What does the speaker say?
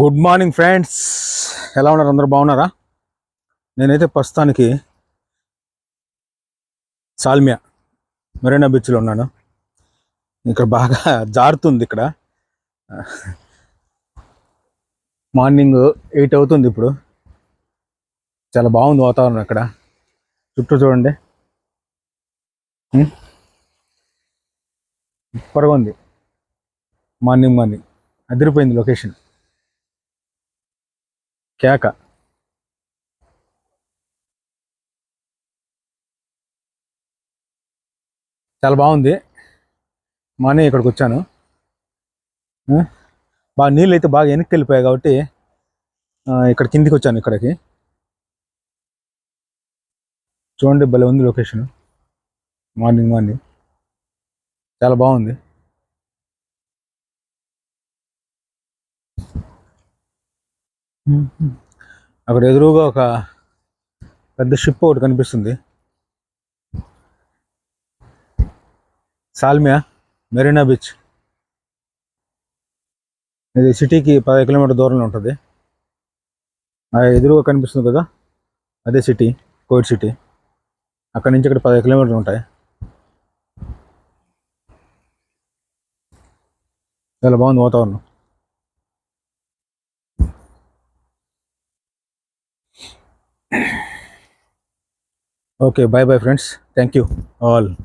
Good morning friends ఎలా ఉన్నారు? అందరూ బాగున్నారా? నేనైతే ప్రస్తుతానికి సాల్మియా మెరీనా బీచ్లో ఉన్నాను. ఇక్కడ బాగా జారుతుంది ఇక్కడ. మార్నింగ్ ఎయిట్ అవుతుంది ఇప్పుడు. చాలా బాగుంది వాతావరణం అక్కడ. చుట్టూ చూడండి. సూపర్గా ఉంది. Morning morning. అదిరిపోయింది లొకేషన్ కేక. చాలా బాగుంది. మార్నింగ్ ఇక్కడికి వచ్చాను. బాగా నీళ్ళు అయితే బాగా వెనక్కి వెళ్ళిపోయాయి కాబట్టి ఇక్కడ కిందికి వచ్చాను ఇక్కడికి. చూడండి భలే ఉంది లొకేషన్ మార్నింగ్ మార్నింగ్. చాలా బాగుంది. అక్కడ ఎదురుగా ఒక పెద్ద షిప్ ఒకటి కనిపిస్తుంది. Salmiya Marina beach. ఇది సిటీకి పదహైదు కిలోమీటర్ దూరంలో ఉంటుంది. ఆ ఎదురుగా కనిపిస్తుంది కదా అదే సిటీ కోవిడ్ సిటీ. అక్కడి నుంచి ఇక్కడ పదహైదు కిలోమీటర్లు ఉంటాయి. చాలా బాగుంది వాతావరణం. okay bye bye friends. Thank you all.